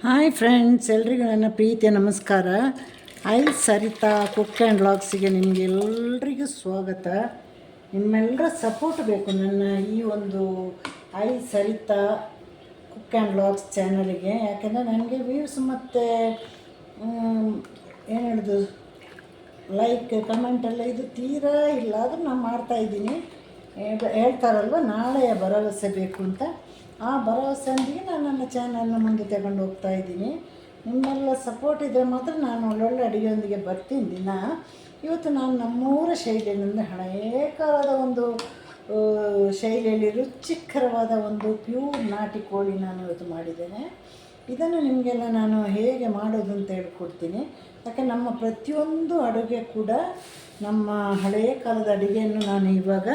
Hi friends ಎಲ್ರಿಗೂ ನನ್ನ ಪ್ರೀತಿಯ ನಮಸ್ಕಾರ. ಐ ಸರಿತಾ ಕುಕ್ ಆ್ಯಂಡ್ ವ್ಲಾಗ್ಸಿಗೆ ನಿಮಗೆ ಎಲ್ರಿಗೂ ಸ್ವಾಗತ. ನಿಮ್ಮೆಲ್ಲರ ಸಪೋರ್ಟ್ ಬೇಕು ನನ್ನ ಈ ಒಂದು I Sarita cook and vlogs ಚಾನಲಿಗೆ. ಯಾಕೆಂದರೆ ನನಗೆ ವ್ಯೂಸ್ ಮತ್ತು ಏನು ಹೇಳೋದು? ಲೈಕ್ ಕಮೆಂಟ್ ಎಲ್ಲ ಇದು ತೀರಾ ಇಲ್ಲ, ಆದರೂ ನಾನು ಮಾಡ್ತಾಯಿದ್ದೀನಿ ಹೇಳ್ತಾರಲ್ವ ನಾಳೆಯ ಭರವಸೆ ಬೇಕು ಅಂತ. ಆ ಭರವಸೆಯೊಂದಿಗೆ ನಾನು ನನ್ನ ಚಾನಲ್ನ ಮುಂದೆ ತಗೊಂಡು ಹೋಗ್ತಾ ಇದ್ದೀನಿ. ನಿಮ್ಮೆಲ್ಲ ಸಪೋರ್ಟ್ ಇದ್ದರೆ ಮಾತ್ರ ನಾನು ಒಳ್ಳೊಳ್ಳೆ ಅಡುಗೆಯೊಂದಿಗೆ ಬರ್ತೀನಿ ದಿನ. ಇವತ್ತು ನಾನು ನಮ್ಮೂರ ಶೈಲಿಯಿಂದ ಹಳೇಕಾಲದ ಕಾಲದ ಒಂದು ಶೈಲಿಯಲ್ಲಿ ರುಚಿಕರವಾದ ಒಂದು ಪ್ಯೂರ್ ನಾಟಿ ಕೋಳಿ ನಾನು ಇವತ್ತು ಮಾಡಿದ್ದೇನೆ. ಇದನ್ನು ನಿಮಗೆಲ್ಲ ನಾನು ಹೇಗೆ ಮಾಡೋದು ಅಂತ ಹೇಳ್ಕೊಡ್ತೀನಿ. ಯಾಕೆ ನಮ್ಮ ಪ್ರತಿಯೊಂದು ಅಡುಗೆ ಕೂಡ ನಮ್ಮ ಹಳೆಯ ಕಾಲದ ಅಡುಗೆಯನ್ನು ನಾನು ಇವಾಗ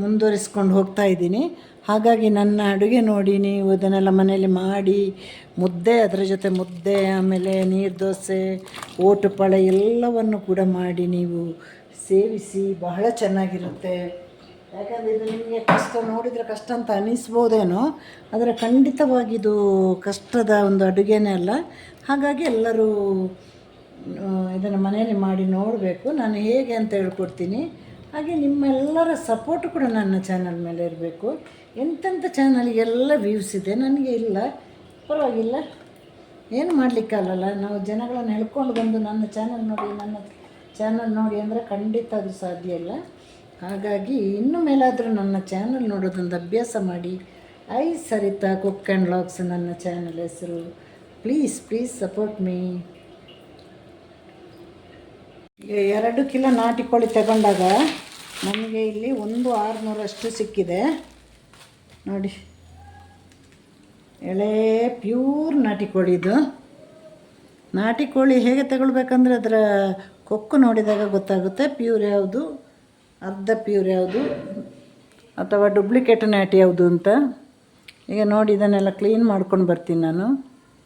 ಮುಂದುವರಿಸ್ಕೊಂಡು ಹೋಗ್ತಾ ಇದ್ದೀನಿ. ಹಾಗಾಗಿ ನನ್ನ ಅಡುಗೆ ನೋಡಿ ನೀವು ಅದನ್ನೆಲ್ಲ ಮನೆಯಲ್ಲಿ ಮಾಡಿ, ಮುದ್ದೆ, ಅದರ ಜೊತೆ ಮುದ್ದೆ, ಆಮೇಲೆ ನೀರು ದೋಸೆ ಓಟುಪಳೆ ಎಲ್ಲವನ್ನು ಕೂಡ ಮಾಡಿ ನೀವು ಸೇವಿಸಿ ಬಹಳ ಚೆನ್ನಾಗಿರುತ್ತೆ. ಯಾಕಂದರೆ ಇದು ನಿಮಗೆ ಕಷ್ಟ ನೋಡಿದರೆ ಕಷ್ಟ ಅಂತ ಅನಿಸ್ಬೋದೇನೋ, ಆದರೆ ಖಂಡಿತವಾಗಿ ಇದು ಕಷ್ಟದ ಒಂದು ಅಡುಗೆನೇ ಅಲ್ಲ. ಹಾಗಾಗಿ ಎಲ್ಲರೂ ಇದನ್ನು ಮನೆಯಲ್ಲಿ ಮಾಡಿ ನೋಡಬೇಕು. ನಾನು ಹೇಗೆ ಅಂತ ಹೇಳ್ಕೊಡ್ತೀನಿ. ಹಾಗೆ ನಿಮ್ಮೆಲ್ಲರ ಸಪೋರ್ಟ್ ಕೂಡ ನನ್ನ ಚಾನಲ್ ಮೇಲೆ ಇರಬೇಕು. ಎಂತೆಂಥ ಚಾನಲ್ಗೆಲ್ಲ ವ್ಯೂಸ್ ಇದೆ? ನನಗೆ ಇಲ್ಲ. ಪರವಾಗಿಲ್ಲ. ಏನು ಮಾಡಲಿಕ್ಕಾಗಲ್ಲ ನಾವು ಜನಗಳನ್ನು ಹೇಳ್ಕೊಂಡು ಬಂದು ನನ್ನ ಚಾನಲ್ ನೋಡಿ, ನನ್ನ ಚಾನಲ್ ನೋಡಿ ಅಂದರೆ ಖಂಡಿತ ಅದು ಸಾಧ್ಯ ಇಲ್ಲ. ಹಾಗಾಗಿ ಇನ್ನು ಮೇಲಾದರೂ ನನ್ನ ಚಾನಲ್ ನೋಡೋದೊಂದು ಅಭ್ಯಾಸ ಮಾಡಿ. I Sarita cook and vlogs ನನ್ನ ಚಾನಲ್ ಹೆಸರು. ಪ್ಲೀಸ್ ಪ್ಲೀಸ್ ಸಪೋರ್ಟ್ ಮೀ ಎರಡು ಕಿಲೋ ನಾಟಿ ಕೋಳಿ ತಗೊಂಡಾಗ ನಮಗೆ ಇಲ್ಲಿ ಒಂದು ಆರುನೂರಷ್ಟು ಸಿಕ್ಕಿದೆ. ನೋಡಿ. ಎಳೆ ಪ್ಯೂರ್ ನಾಟಿ ಕೋಳಿ ಇದು. ನಾಟಿ ಕೋಳಿ ಹೇಗೆ ತಗೊಳ್ಬೇಕಂದ್ರೆ ಅದರ ಕೊಕ್ಕು ನೋಡಿದಾಗ ಗೊತ್ತಾಗುತ್ತೆ. ಪ್ಯೂರ್ ಯಾವುದು? ಅರ್ಧ ಪ್ಯೂರ್ ಯಾವುದು? ಅಥವಾ ಡುಪ್ಲಿಕೇಟ್ ನಾಟಿ ಯಾವುದು ಅಂತ. ಈಗ ನೋಡಿ, ಇದನ್ನೆಲ್ಲ ಕ್ಲೀನ್ ಮಾಡ್ಕೊಂಡು ಬರ್ತೀನಿ ನಾನು.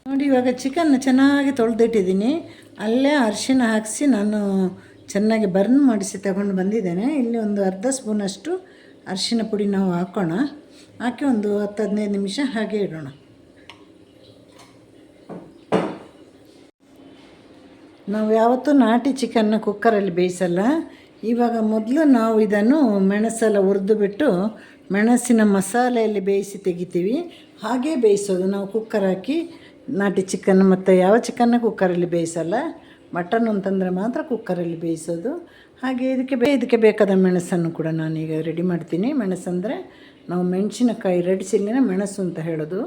ನೋಡಿ, ಇವಾಗ ಚಿಕನ್ ಚೆನ್ನಾಗಿ ತೊಳೆದಿಟ್ಟಿದ್ದೀನಿ. ಅಲ್ಲೇ ಅರಿಶಿನ ಹಾಕಿಸಿ ನಾನು ಚೆನ್ನಾಗಿ ಬರ್ನ್ ಮಾಡಿಸಿ ತಗೊಂಡು ಬಂದಿದ್ದೇನೆ. ಇಲ್ಲಿ ಒಂದು ಅರ್ಧ ಸ್ಪೂನಷ್ಟು ಅರಿಶಿನ ಪುಡಿ ನಾವು ಹಾಕೋಣ. ಹಾಕಿ ಒಂದು ಹತ್ತು ಹದಿನೈದು ನಿಮಿಷ ಹಾಗೆ ಇಡೋಣ. ನಾವು ಯಾವತ್ತೂ ನಾಟಿ ಚಿಕನ್ನ ಕುಕ್ಕರಲ್ಲಿ ಬೇಯಿಸಲ್ಲ. ಇವಾಗ ಮೊದಲು ನಾವು ಇದನ್ನು ಮೆಣಸೆಲ್ಲ ಹುರಿದು ಬಿಟ್ಟು ಮೆಣಸಿನ ಮಸಾಲೆಯಲ್ಲಿ ಬೇಯಿಸಿ ತೆಗಿತೀವಿ. ಹಾಗೇ ಬೇಯಿಸೋದು. ನಾವು ಕುಕ್ಕರ್ ಹಾಕಿ ನಾಟಿ ಚಿಕನ್ ಮತ್ತು ಯಾವ ಚಿಕನ್ನ ಕುಕ್ಕರಲ್ಲಿ ಬೇಯಿಸಲ್ಲ ಮಟನ್ ಅಂತಂದರೆ ಮಾತ್ರ ಕುಕ್ಕರಲ್ಲಿ ಬೇಯಿಸೋದು. ಹಾಗೆ ಇದಕ್ಕೆ ಬೇ, ಇದಕ್ಕೆ ಬೇಕಾದ ಮೆಣಸನ್ನು ಕೂಡ ನಾನೀಗ ರೆಡಿ ಮಾಡ್ತೀನಿ. ಮೆಣಸಂದರೆ ನಾವು ಮೆಣಸಿನಕಾಯಿ ರೆಡ್ ಚಿಲ್ಲಿನ ಮೆಣಸು ಅಂತ ಹೇಳೋದು.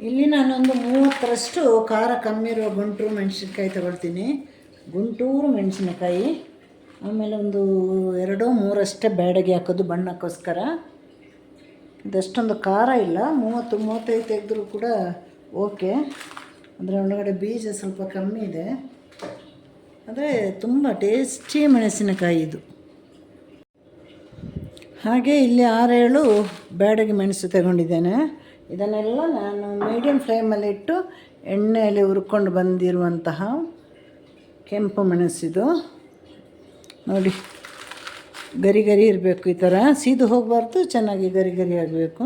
ಇಲ್ಲಿ ನಾನೊಂದು ಮೂವತ್ತರಷ್ಟು ಖಾರ ಕಮ್ಮಿ ಇರುವ ಗುಂಟೂರು ಮೆಣಸಿನಕಾಯಿ ತಗೊಳ್ತೀನಿ. ಗುಂಟೂರು ಮೆಣಸಿನಕಾಯಿ. ಆಮೇಲೆ ಒಂದು ಎರಡೋ ಮೂರಷ್ಟೇ ಬ್ಯಾಡಗೆ ಹಾಕೋದು ಬಣ್ಣಕ್ಕೋಸ್ಕರ. ಇದಷ್ಟೊಂದು ಖಾರ ಇಲ್ಲ, ಮೂವತ್ತು, ಮೂವತ್ತೈದು ತೆಗೆದ್ರೂ ಕೂಡ ಓಕೆ. ಅಂದರೆ ಒಳಗಡೆ ಬೀಜ ಸ್ವಲ್ಪ ಕಮ್ಮಿ ಇದೆ. ಅಂದರೆ ತುಂಬ ಟೇಸ್ಟಿ ಮೆಣಸಿನಕಾಯಿ ಇದು. ಹಾಗೆ ಇಲ್ಲಿ ಆರೇಳು ಬ್ಯಾಡಗಿ ಮೆಣಸು ತಗೊಂಡಿದ್ದೇನೆ. ಇದನ್ನೆಲ್ಲ ನಾನು ಮೀಡಿಯಮ್ ಫ್ಲೇಮಲ್ಲಿ ಇಟ್ಟು ಎಣ್ಣೆಯಲ್ಲಿ ಹುರ್ಕೊಂಡು ಬಂದಿರುವಂತಹ ಕೆಂಪು ಮೆಣಸಿದು. ನೋಡಿ. ಗರಿ ಗರಿ ಇರಬೇಕು ಈ ಥರ ಸೀದು ಹೋಗಬಾರ್ದು, ಚೆನ್ನಾಗಿ ಗರಿ ಗರಿ ಆಗಬೇಕು.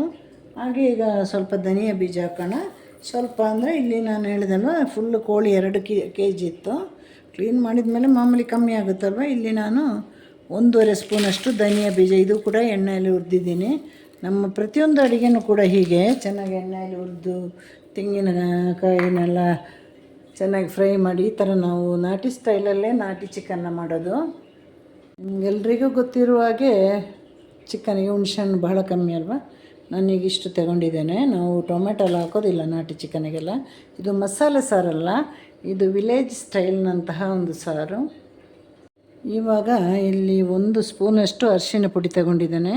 ಹಾಗೆ ಈಗ ಸ್ವಲ್ಪ ಧನಿಯಾ ಬೀಜ ಹಾಕೋಣ. ಸ್ವಲ್ಪ ಅಂದರೆ ಇಲ್ಲಿ ನಾನು ಹೇಳಿದಲ್ವ ಫುಲ್ಲು ಕೋಳಿ ಎರಡು ಕೆ ಕೆ ಜಿ ಇತ್ತು. ಕ್ಲೀನ್ ಮಾಡಿದ ಮೇಲೆ ಮಾಮೂಲಿ ಕಮ್ಮಿ ಆಗುತ್ತಲ್ವ? ಇಲ್ಲಿ ನಾನು ಒಂದೂವರೆ ಸ್ಪೂನಷ್ಟು ಧನಿಯಾ ಬೀಜ. ಇದು ಕೂಡ ಎಣ್ಣೆಯಲ್ಲಿ ಹುರಿದಿದ್ದೀನಿ. ನಮ್ಮ ಪ್ರತಿಯೊಂದು ಅಡುಗೆನೂ ಕೂಡ ಹೀಗೆ. ಚೆನ್ನಾಗಿ ಎಣ್ಣೆಯಲ್ಲಿ ಹುರಿದು ತೆಂಗಿನಕಾಯಿನೆಲ್ಲ ಚೆನ್ನಾಗಿ ಫ್ರೈ ಮಾಡಿ, ಈ ಥರ ನಾವು ನಾಟಿ ಸ್ಟೈಲಲ್ಲೇ ನಾಟಿ ಚಿಕನ್ನ ಮಾಡೋದು. ಎಲ್ರಿಗೂ ಗೊತ್ತಿರುವ ಹಾಗೆ ಚಿಕನ್ಗೆ ಹುಣ್ಸೆಹಣ್ಣು ಬಹಳ ಕಮ್ಮಿ ಅಲ್ವಾ? ನಾನೀಗ ಇಷ್ಟು ತಗೊಂಡಿದ್ದೇನೆ. ನಾವು ಟೊಮೆಟೊ ಹಾಕೋದಿಲ್ಲ ನಾಟಿ ಚಿಕನಿಗೆಲ್ಲ ಇದು ಮಸಾಲೆ ಸಾರಲ್ಲ, ಇದು ವಿಲೇಜ್ ಸ್ಟೈಲ್ನಂತಹ ಒಂದು ಸಾರು. ಇವಾಗ ಇಲ್ಲಿ ಒಂದು ಸ್ಪೂನಷ್ಟು ಅರಿಶಿನ ಪುಡಿ ತಗೊಂಡಿದ್ದೇನೆ.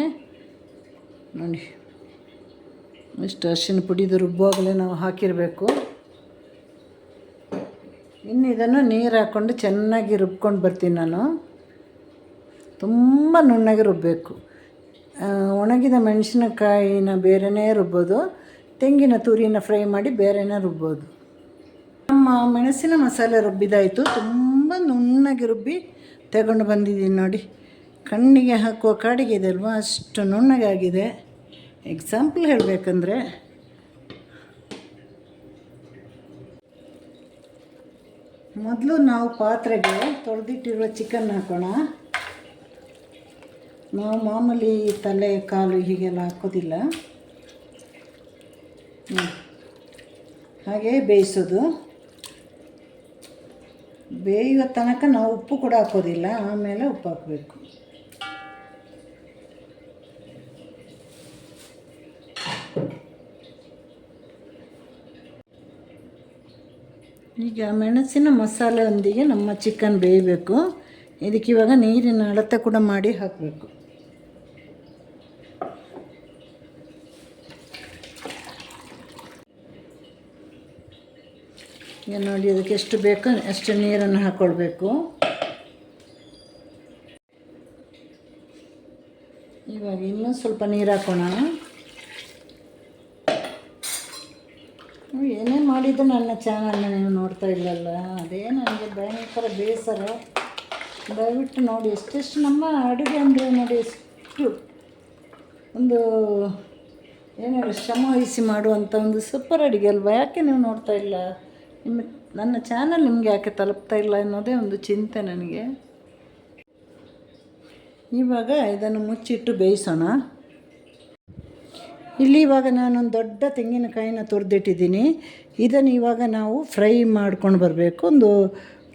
ನೋಡಿ, ಇಷ್ಟು ಅರಿಶಿನ ಪುಡಿದು ರುಬ್ಬುವಾಗಲೇ ನಾವು ಹಾಕಿರಬೇಕು. ಇನ್ನು ಇದನ್ನು ನೀರು ಹಾಕ್ಕೊಂಡು ಚೆನ್ನಾಗಿ ರುಬ್ಕೊಂಡು ಬರ್ತೀನಿ ನಾನು. ತುಂಬ ನುಣ್ಣಗೆ ರುಬ್ಬಬೇಕು ಒಣಗಿದ ಮೆಣಸಿನಕಾಯಿನ ಬೇರೆನೇ ರುಬ್ಬೋದು. ತೆಂಗಿನ ತುರಿನ ಫ್ರೈ ಮಾಡಿ ಬೇರೆನೇ ರುಬ್ಬೋದು. ನಮ್ಮ ಮೆಣಸಿನ ಮಸಾಲೆ ರುಬ್ಬಿದಾಯಿತು. ತುಂಬ ನುಣ್ಣಗೆ ರುಬ್ಬಿ ತಗೊಂಡು ಬಂದಿದ್ದೀನಿ ನೋಡಿ. ಕಣ್ಣಿಗೆ ಹಾಕುವ ಕಾಡಿಗೆ ಇದೆ ಅಲ್ವಾ ಅಷ್ಟು ನುಣ್ಣಗಾಗಿದೆ ಎಕ್ಸಾಂಪಲ್ ಹೇಳಬೇಕಂದ್ರೆ, ಮೊದಲು ನಾವು ಪಾತ್ರೆಗೆ ತೊಳೆದಿಟ್ಟಿರುವ ಚಿಕನ್ ಹಾಕೋಣ. ನಾವು ಮಾಮೂಲಿ ತಲೆ, ಕಾಲು ಹೀಗೆಲ್ಲ ಹಾಕೋದಿಲ್ಲ. ಹಾಗೆ ಬೇಯಿಸೋದು. ಬೇಯುವ ತನಕ ನಾವು ಉಪ್ಪು ಕೂಡ ಹಾಕೋದಿಲ್ಲ, ಆಮೇಲೆ ಉಪ್ಪು ಹಾಕಬೇಕು. ಈಗ ಮೆಣಸಿನ ಮಸಾಲೆಯೊಂದಿಗೆ ನಮ್ಮ ಚಿಕನ್ ಬೇಯಬೇಕು. ಇದಕ್ಕೆ ಇವಾಗ ನೀರಿನ ಅಳತೆ ಕೂಡ ಮಾಡಿ ಹಾಕಬೇಕು. ಈಗ ನೋಡಿ ಅದಕ್ಕೆ ಎಷ್ಟು ಬೇಕೋ, ಅಷ್ಟು ನೀರನ್ನು ಹಾಕ್ಕೊಳ್ಬೇಕು ಇವಾಗ ಇನ್ನೂ ಸ್ವಲ್ಪ ನೀರು ಹಾಕೋಣ. ಏನೇ ಮಾಡಿದ್ದು ನನ್ನ ಚಾನಲ್ನ ನೀವು ನೋಡ್ತಾ ಇಲ್ಲಲ್ಲ? ಅದೇ ನನಗೆ ಭಯಂಕರ ಬೇಸರ. ದಯವಿಟ್ಟು ನೋಡಿ, ಎಷ್ಟೆಷ್ಟು ನಮ್ಮ ಅಡುಗೆ ಅಂದರೆ ನೋಡಿ ಎಷ್ಟು ಒಂದು ಏನೇನು ಶ್ರಮ ವಹಿಸಿ ಮಾಡುವಂಥ ಒಂದು ಸೂಪರ್ ಅಡುಗೆ ಅಲ್ವಾ? ಯಾಕೆ ನೀವು ನೋಡ್ತಾ ಇಲ್ಲ? ನಿಮ್ಮ, ನನ್ನ ಚಾನಲ್ ನಿಮಗೆ ಯಾಕೆ ತಲುಪ್ತಾ ಇಲ್ಲ ಅನ್ನೋದೇ ಒಂದು ಚಿಂತೆ ನನಗೆ. ಇವಾಗ ಇದನ್ನು ಮುಚ್ಚಿಟ್ಟು ಬೇಯಿಸೋಣ. ಇಲ್ಲಿ ಇವಾಗ ನಾನೊಂದು ದೊಡ್ಡ ತೆಂಗಿನಕಾಯಿನ ತುರಿದಿಟ್ಟಿದ್ದೀನಿ. ಇದನ್ನು ಇವಾಗ ನಾವು ಫ್ರೈ ಮಾಡ್ಕೊಂಡು ಬರಬೇಕು. ಒಂದು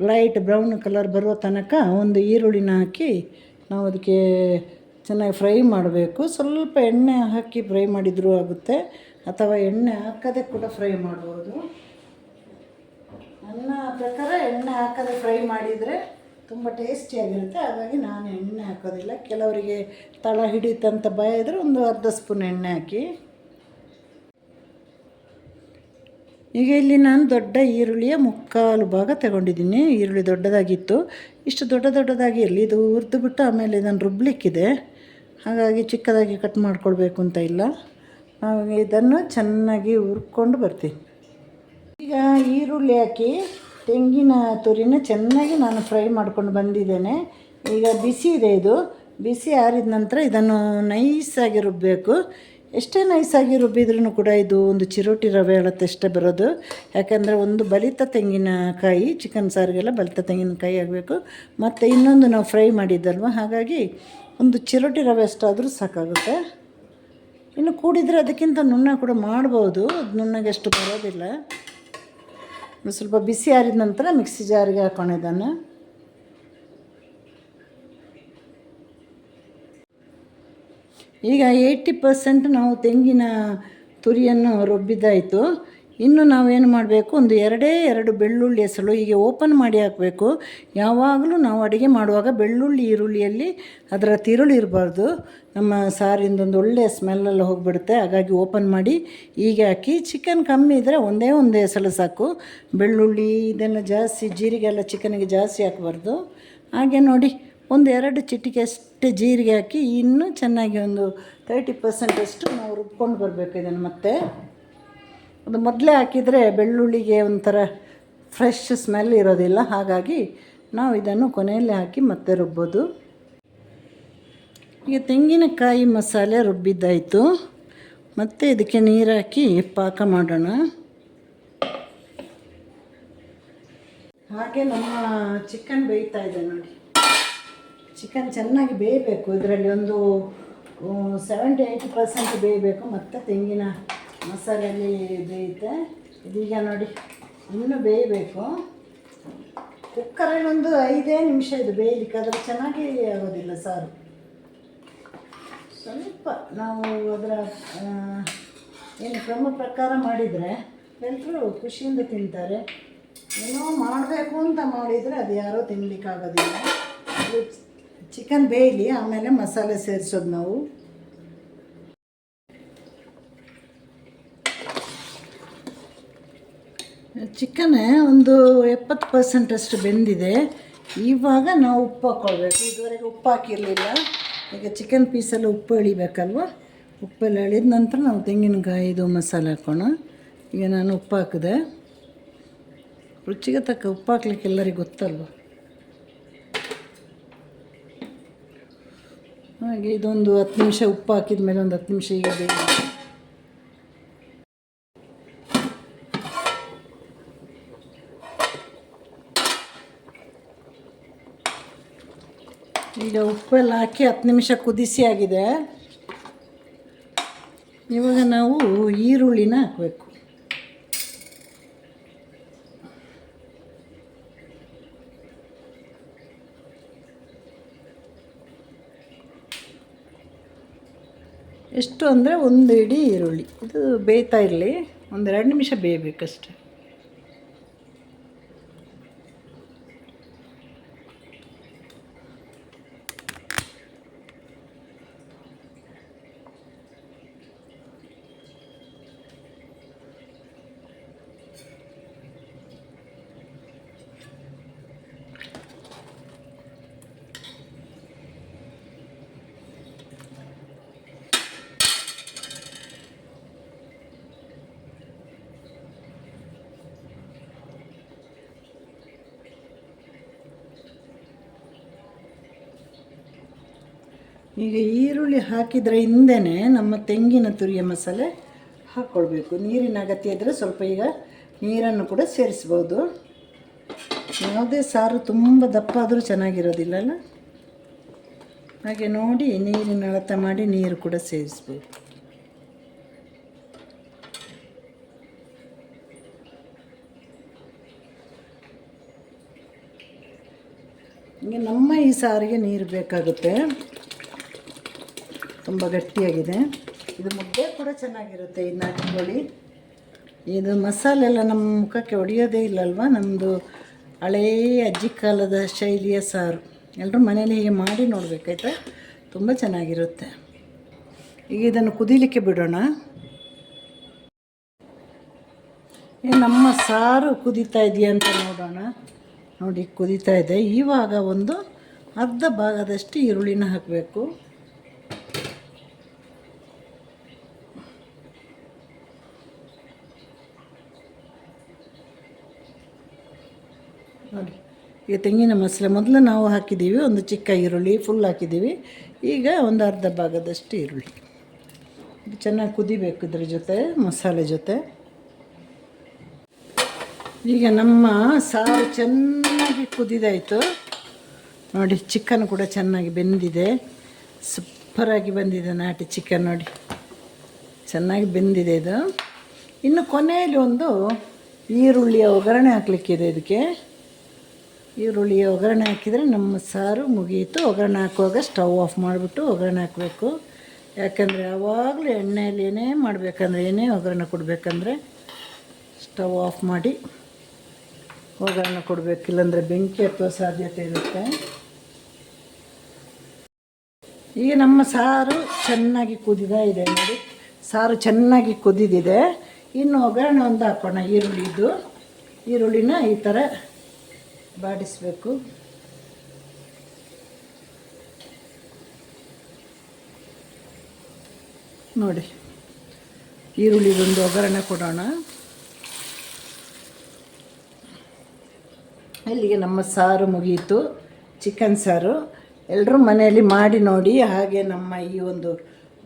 ಲೈಟ್ ಬ್ರೌನ್ ಕಲರ್ ಬರುವ ತನಕ ಒಂದು ಈರುಳ್ಳಿನ ಹಾಕಿ ನಾವು ಅದಕ್ಕೆ ಚೆನ್ನಾಗಿ ಫ್ರೈ ಮಾಡಬೇಕು. ಸ್ವಲ್ಪ ಎಣ್ಣೆ ಹಾಕಿ ಫ್ರೈ ಮಾಡಿದರೂ ಆಗುತ್ತೆ. ಅಥವಾ ಎಣ್ಣೆ ಹಾಕದೆ ಕೂಡ ಫ್ರೈ ಮಾಡ್ಬೋದು. ನನ್ನ ಪ್ರಕಾರ ಎಣ್ಣೆ ಹಾಕದೆ ಫ್ರೈ ಮಾಡಿದರೆ ತುಂಬ ಟೇಸ್ಟಿಯಾಗಿರುತ್ತೆ ಹಾಗಾಗಿ ನಾನು ಎಣ್ಣೆ ಹಾಕೋದಿಲ್ಲ. ಕೆಲವರಿಗೆ ತಳ ಹಿಡಿತಂತ ಭಯ ಇದ್ದರೆ ಒಂದು ಅರ್ಧ ಸ್ಪೂನ್ ಎಣ್ಣೆ ಹಾಕಿ. ಈಗ ಇಲ್ಲಿ ನಾನು ದೊಡ್ಡ ಈರುಳ್ಳಿಯ ಮುಕ್ಕಾಲು ಭಾಗ ತಗೊಂಡಿದ್ದೀನಿ. ಈರುಳ್ಳಿ ದೊಡ್ಡದಾಗಿತ್ತು. ಇಷ್ಟು ದೊಡ್ಡ ದೊಡ್ಡದಾಗಿ ಇರಲಿ ಇದು ಹುರಿದು ಬಿಟ್ಟು ಆಮೇಲೆ ಇದನ್ನು ರುಬ್ಲಿಕ್ಕಿದೆ. ಹಾಗಾಗಿ ಚಿಕ್ಕದಾಗಿ ಕಟ್ ಮಾಡ್ಕೊಳ್ಬೇಕು ಅಂತ ಇಲ್ಲ. ಇದನ್ನು ಚೆನ್ನಾಗಿ ಹುರ್ಕೊಂಡು ಬರ್ತೀವಿ ಈಗ ಈರುಳ್ಳಿ ಹಾಕಿ ತೆಂಗಿನ ತುರಿನ ಚೆನ್ನಾಗಿ ನಾನು ಫ್ರೈ ಮಾಡ್ಕೊಂಡು ಬಂದಿದ್ದೇನೆ. ಈಗ ಬಿಸಿ ಇದೆ ಇದು. ಬಿಸಿ ಆರಿದ ನಂತರ ಇದನ್ನು ನೈಸಾಗಿ ರುಬ್ಬಬೇಕು ಎಷ್ಟೇ ನೈಸಾಗಿ ರುಬ್ಬಿದ್ರೂ ಕೂಡ ಇದು ಒಂದು ಚಿರೋಟಿ ರವೆ ಅಳತ್ತಷ್ಟೇ ಬರೋದು. ಯಾಕಂದರೆ ಒಂದು ಬಲಿತ ತೆಂಗಿನಕಾಯಿ ಚಿಕನ್ ಸಾರಿಗೆಲ್ಲ ಬಲಿತ ತೆಂಗಿನಕಾಯಿ ಆಗಬೇಕು. ಮತ್ತು ಇನ್ನೊಂದು ನಾವು ಫ್ರೈ ಮಾಡಿದ್ದಲ್ವ? ಹಾಗಾಗಿ ಒಂದು ಚಿರೋಟಿ ರವೆ ಅಷ್ಟಾದರೂ ಸಾಕಾಗುತ್ತೆ. ಇನ್ನು ಕೂಡಿದರೆ ಅದಕ್ಕಿಂತ ನುಣ್ಣ ಕೂಡ ಮಾಡ್ಬೋದು. ಅದು ನುಣ್ಣಗೆ ಅಷ್ಟು ಬರೋದಿಲ್ಲ. ಒಂದು ಸ್ವಲ್ಪ ಬಿಸಿ ಆರಿದ ನಂತರ ಮಿಕ್ಸಿ ಜಾರಿಗೆ ಹಾಕೊಂಡಿದ್ದಾನೆ ಈಗ ಏಯ್ಟಿ ಪರ್ಸೆಂಟ್ ನಾವು ತೆಂಗಿನ ತುರಿಯನ್ನು ರುಬ್ಬಿದ್ದಾಯಿತು. ಇನ್ನು ನಾವೇನು ಮಾಡಬೇಕು? ಒಂದು ಎರಡೇ ಎರಡು ಬೆಳ್ಳುಳ್ಳಿ ಹೆಸಲು ಹೀಗೆ ಓಪನ್ ಮಾಡಿ ಹಾಕಬೇಕು. ಯಾವಾಗಲೂ ನಾವು ಅಡುಗೆ ಮಾಡುವಾಗ ಬೆಳ್ಳುಳ್ಳಿ, ಈರುಳ್ಳಿಯಲ್ಲಿ ಅದರ ತಿರುಳು ಇರಬಾರ್ದು. ನಮ್ಮ ಸಾರಿಂದ ಒಂದು ಒಳ್ಳೆಯ ಸ್ಮೆಲ್ಲೆಲ್ಲ ಹೋಗಿಬಿಡುತ್ತೆ. ಹಾಗಾಗಿ ಓಪನ್ ಮಾಡಿ ಹೀಗೆ ಹಾಕಿ ಚಿಕನ್ ಕಮ್ಮಿ ಇದ್ದರೆ ಒಂದೇ ಒಂದು ಹೆಸಳು ಸಾಕು. ಬೆಳ್ಳುಳ್ಳಿ, ಇದೆಲ್ಲ ಜಾಸ್ತಿ ಜೀರಿಗೆ ಎಲ್ಲ ಚಿಕನಿಗೆ ಜಾಸ್ತಿ ಹಾಕಬಾರ್ದು. ಹಾಗೆ ನೋಡಿ, ಒಂದು ಎರಡು ಚಿಟಿಕೆ ಅಷ್ಟು ಜೀರಿಗೆ ಹಾಕಿ ಇನ್ನೂ ಚೆನ್ನಾಗಿ ಒಂದು ತರ್ಟಿ ಪರ್ಸೆಂಟಷ್ಟು ನಾವು ರುಬ್ಕೊಂಡು ಬರಬೇಕು ಇದನ್ನು ಮತ್ತೆ. ಅದು ಮೊದಲೇ ಹಾಕಿದರೆ ಬೆಳ್ಳುಳ್ಳಿಗೆ ಒಂಥರ ಫ್ರೆಶ್ ಸ್ಮೆಲ್ ಇರೋದಿಲ್ಲ. ಹಾಗಾಗಿ ನಾವು ಇದನ್ನು ಕೊನೆಯಲ್ಲಿ ಹಾಕಿ ಮತ್ತೆ ರುಬ್ಬೋದು. ಈಗ ತೆಂಗಿನಕಾಯಿ ಮಸಾಲೆ ರುಬ್ಬಿದ್ದಾಯಿತು. ಮತ್ತು ಇದಕ್ಕೆ ನೀರು ಹಾಕಿ ಪಾಕ ಮಾಡೋಣ. ಹಾಗೆ ನಮ್ಮ ಚಿಕನ್ ಬೇಯ್ತಾ ಇದೆ ನೋಡಿ. ಚಿಕನ್ ಚೆನ್ನಾಗಿ ಬೇಯಬೇಕು. ಇದರಲ್ಲಿ ಒಂದು ಸೆವೆಂಟಿ ಏಯ್ಟಿ ಪರ್ಸೆಂಟ್ ಬೇಯಬೇಕು. ಮತ್ತು ತೆಂಗಿನ ಮಸಾಲೆಯಲ್ಲಿ ಬೇಯುತ್ತೆ ಇದೀಗ ನೋಡಿ, ಇನ್ನೂ ಬೇಯಬೇಕು. ಕುಕ್ಕರಲ್ಲಿ ಒಂದು ಐದೇ ನಿಮಿಷ ಇದು ಬೇಯಲಿಕ್ಕೆ ಅದರ ಚೆನ್ನಾಗಿ ಆಗೋದಿಲ್ಲ ಸಾರು. ಸ್ವಲ್ಪ ನಾವು ಅದರ ಏನು ಕ್ರಮ ಪ್ರಕಾರ ಮಾಡಿದರೆ ಎಲ್ಲರೂ ಖುಷಿಯಿಂದ ತಿಂತಾರೆ. ಏನೋ ಮಾಡಬೇಕು ಅಂತ ಮಾಡಿದರೆ ಅದು ಯಾರೋ ತಿನ್ನಲಿಕ್ಕಾಗೋದಿಲ್ಲ ಚಿಕನ್ ಬೇಯಲಿ, ಆಮೇಲೆ ಮಸಾಲೆ ಸೇರಿಸೋದು ನಾವು. ಚಿಕನ್ ಒಂದು ಎಪ್ಪತ್ತು ಪರ್ಸೆಂಟಷ್ಟು ಬೆಂದಿದೆ. ಇವಾಗ ನಾವು ಉಪ್ಪು ಹಾಕ್ಕೊಳ್ಬೇಕು ಇದುವರೆಗೆ ಉಪ್ಪು ಹಾಕಿರಲಿಲ್ಲ. ಈಗ ಚಿಕನ್ ಪೀಸಲ್ಲಿ ಉಪ್ಪು ಎಳಿಬೇಕಲ್ವ? ಉಪ್ಪೆಲ್ಲ ಎಳಿದ ನಂತರ ನಾವು ತೆಂಗಿನಕಾಯಿದು ಮಸಾಲೆ ಹಾಕೋಣ. ಈಗ ನಾನು ಉಪ್ಪು ಹಾಕಿದೆ. ರುಚಿಗೆ ತಕ್ಕ ಉಪ್ಪು ಹಾಕ್ಲಿಕ್ಕೆ ಎಲ್ಲರಿಗೂ ಗೊತ್ತಲ್ವ? ಹಾಗೆ ಇದೊಂದು ಹತ್ತು ನಿಮಿಷ ಉಪ್ಪು ಹಾಕಿದ ಮೇಲೆ ಒಂದು ಹತ್ತು ನಿಮಿಷ ಈಗ ಬೇಗ ಈಗ ಉಪ್ಪೆಲ್ಲ ಹಾಕಿ ಹತ್ತು ನಿಮಿಷ ಕುದಿಸಿ ಆಗಿದೆ. ಇವಾಗ ನಾವು ಈರುಳ್ಳಿನ ಹಾಕಬೇಕು. ಎಷ್ಟು ಅಂದರೆ ಒಂದು ಇಡೀ ಈರುಳ್ಳಿ. ಇದು ಬೇಯ್ತಾ ಇರಲಿ. ಒಂದೆರಡು ನಿಮಿಷ ಬೇಯಬೇಕಷ್ಟೆ. ಈಗ ಈರುಳ್ಳಿ ಹಾಕಿದರೆ ಹಿಂದೆನೇ ನಮ್ಮ ತೆಂಗಿನ ತುರಿಯ ಮಸಾಲೆ ಹಾಕ್ಕೊಳ್ಬೇಕು ನೀರಿನ ಅಗತ್ಯ ಇದ್ದರೆ ಸ್ವಲ್ಪ ಈಗ ನೀರನ್ನು ಕೂಡ ಸೇರಿಸ್ಬೋದು. ಯಾವುದೇ ಸಾರು ತುಂಬ ದಪ್ಪ ಆದರೂ ಚೆನ್ನಾಗಿರೋದಿಲ್ಲಲ್ಲ ಹಾಗೆ ನೋಡಿ, ನೀರಿನ ಅಳತೆ ಮಾಡಿ ನೀರು ಕೂಡ ಸೇರಿಸ್ಬೋದು ಹಿಂಗೆ ನಮ್ಮ ಈ ಸಾರಿಗೆ ನೀರು ಬೇಕಾಗುತ್ತೆ. ತುಂಬ ಗಟ್ಟಿಯಾಗಿದೆ. ಇದು ಮುದ್ದೆ ಕೂಡ ಚೆನ್ನಾಗಿರುತ್ತೆ ಈ ನಾಟಿಕೋಳಿ ಇದು ಮಸಾಲೆ ಎಲ್ಲ ನಮ್ಮ ಮುಖಕ್ಕೆ ಹೊಡೆಯೋದೇ ಇಲ್ಲಲ್ವ? ನಮ್ಮದು ಹಳೇ ಅಜ್ಜಿ ಕಾಲದ ಶೈಲಿಯ ಸಾರು. ಎಲ್ಲರೂ ಮನೇಲಿ ಹೀಗೆ ಮಾಡಿ ನೋಡಬೇಕಾಯ್ತಾ ತುಂಬ ಚೆನ್ನಾಗಿರುತ್ತೆ. ಈಗ ಇದನ್ನು ಕುದೀಲಿಕ್ಕೆ ಬಿಡೋಣ. ನಮ್ಮ ಸಾರು ಕುದೀತಾ ಇದೆಯಾ ಅಂತ ನೋಡೋಣ. ನೋಡಿ, ಕುದೀತಾ ಇದೆ. ಇವಾಗ ಒಂದು ಅರ್ಧ ಭಾಗದಷ್ಟು ಈರುಳ್ಳಿನ ಹಾಕಬೇಕು ನೋಡಿ ಈಗ ತೆಂಗಿನ ಮಸಾಲೆ ಮೊದಲು ನಾವು ಹಾಕಿದ್ದೀವಿ, ಒಂದು ಚಿಕ್ಕ ಈರುಳ್ಳಿ ಫುಲ್ ಹಾಕಿದ್ದೀವಿ. ಈಗ ಒಂದು ಅರ್ಧ ಭಾಗದಷ್ಟು ಈರುಳ್ಳಿ. ಚೆನ್ನಾಗಿ ಕುದಿಬೇಕು ಇದ್ರ ಜೊತೆ, ಮಸಾಲೆ ಜೊತೆ. ಈಗ ನಮ್ಮ ಸಾರು ಚೆನ್ನಾಗಿ ಕುದಿದಾಯಿತು. ನೋಡಿ ಚಿಕನ್ ಕೂಡ ಚೆನ್ನಾಗಿ ಬೆಂದಿದೆ. ಸೂಪರಾಗಿ ಬಂದಿದೆ ನಾಟಿ ಚಿಕನ್ ನೋಡಿ. ಚೆನ್ನಾಗಿ ಬೆಂದಿದೆ ಇದು. ಇನ್ನು ಕೊನೆಯಲ್ಲಿ ಒಂದು ಈರುಳ್ಳಿಯ ಒಗ್ಗರಣೆ ಹಾಕಲಿಕ್ಕಿದೆ ಇದಕ್ಕೆ. ಈರುಳ್ಳಿಯ ಒಗ್ಗರಣೆ ಹಾಕಿದರೆ ನಮ್ಮ ಸಾರು ಮುಗಿಯಿತು ಒಗ್ಗರಣೆ ಹಾಕುವಾಗ ಸ್ಟವ್ ಆಫ್ ಮಾಡಿಬಿಟ್ಟು ಒಗ್ಗರಣೆ ಹಾಕಬೇಕು. ಯಾಕಂದರೆ ಯಾವಾಗಲೂ ಎಣ್ಣೆಯಲ್ಲಿ ಏನೇ ಮಾಡಬೇಕಂದ್ರೆ, ಏನೇ ಒಗ್ಗರಣೆ ಕೊಡಬೇಕಂದ್ರೆ ಸ್ಟವ್ ಆಫ್ ಮಾಡಿ ಒಗ್ಗರಣೆ ಕೊಡಬೇಕು. ಇಲ್ಲಾಂದರೆ ಬೆಂಕಿ ಹತ್ತುವ ಸಾಧ್ಯತೆ ಇರುತ್ತೆ. ಈಗ ನಮ್ಮ ಸಾರು ಚೆನ್ನಾಗಿ ಕುದಿದಾ ಇದೆ ನೋಡಿ. ಸಾರು ಚೆನ್ನಾಗಿ ಕುದಿದಿದೆ. ಇನ್ನು ಒಗ್ಗರಣೆ ಒಂದು ಹಾಕೋಣ, ಈರುಳ್ಳಿದು. ಈರುಳ್ಳಿನ ಈ ಥರ ಬಾಡಿಸಬೇಕು. ನೋಡಿ ಈರುಳ್ಳಿಗೊಂದು ಒಗ್ಗರಣೆ ಕೊಡೋಣ. ಇಲ್ಲಿಗೆ ನಮ್ಮ ಸಾರು ಮುಗಿಯಿತು ಚಿಕನ್ ಸಾರು. ಎಲ್ಲರೂ ಮನೆಯಲ್ಲಿ ಮಾಡಿ ನೋಡಿ, ಹಾಗೆ ನಮ್ಮ ಈ ಒಂದು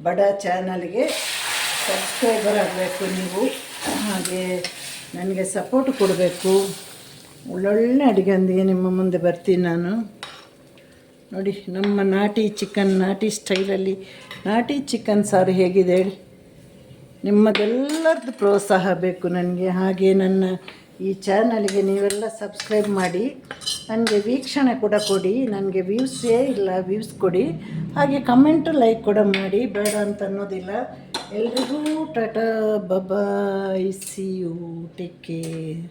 ಬಡ ಚಾನಲ್ಗೆ ಸಬ್ಸ್ಕ್ರೈಬರ್ ಆಗಬೇಕು ನೀವು. ಹಾಗೆ ನನಗೆ ಸಪೋರ್ಟ್ ಕೊಡಬೇಕು. ಒಳ್ಳೊಳ್ಳೆ ಅಡುಗೆಯೊಂದಿಗೆ ನಿಮ್ಮ ಮುಂದೆ ಬರ್ತೀನಿ ನಾನು. ನೋಡಿ, ನಮ್ಮ ನಾಟಿ ಚಿಕನ್, ನಾಟಿ ಸ್ಟೈಲಲ್ಲಿ ನಾಟಿ ಚಿಕನ್ ಸಾರು ಹೇಗಿದೆ ಹೇಳಿ. ನಿಮ್ಮದೆಲ್ಲರದ್ದು ಪ್ರೋತ್ಸಾಹ ಬೇಕು ನನಗೆ. ಹಾಗೆ ನನ್ನ ಈ ಚಾನಲ್ಗೆ ನೀವೆಲ್ಲ ಸಬ್ಸ್ಕ್ರೈಬ್ ಮಾಡಿ, ನನಗೆ ವೀಕ್ಷಣೆ ಕೂಡ ಕೊಡಿ, ನನಗೆ ವ್ಯೂಸೇ ಇಲ್ಲ, ವ್ಯೂಸ್ ಕೊಡಿ. ಹಾಗೆ ಕಮೆಂಟು ಲೈಕ್ ಕೂಡ ಮಾಡಿ, ಬೇಡ ಅಂತ ಅನ್ನೋದಿಲ್ಲ. ಎಲ್ರಿಗೂ tata, bye bye, see you, take care.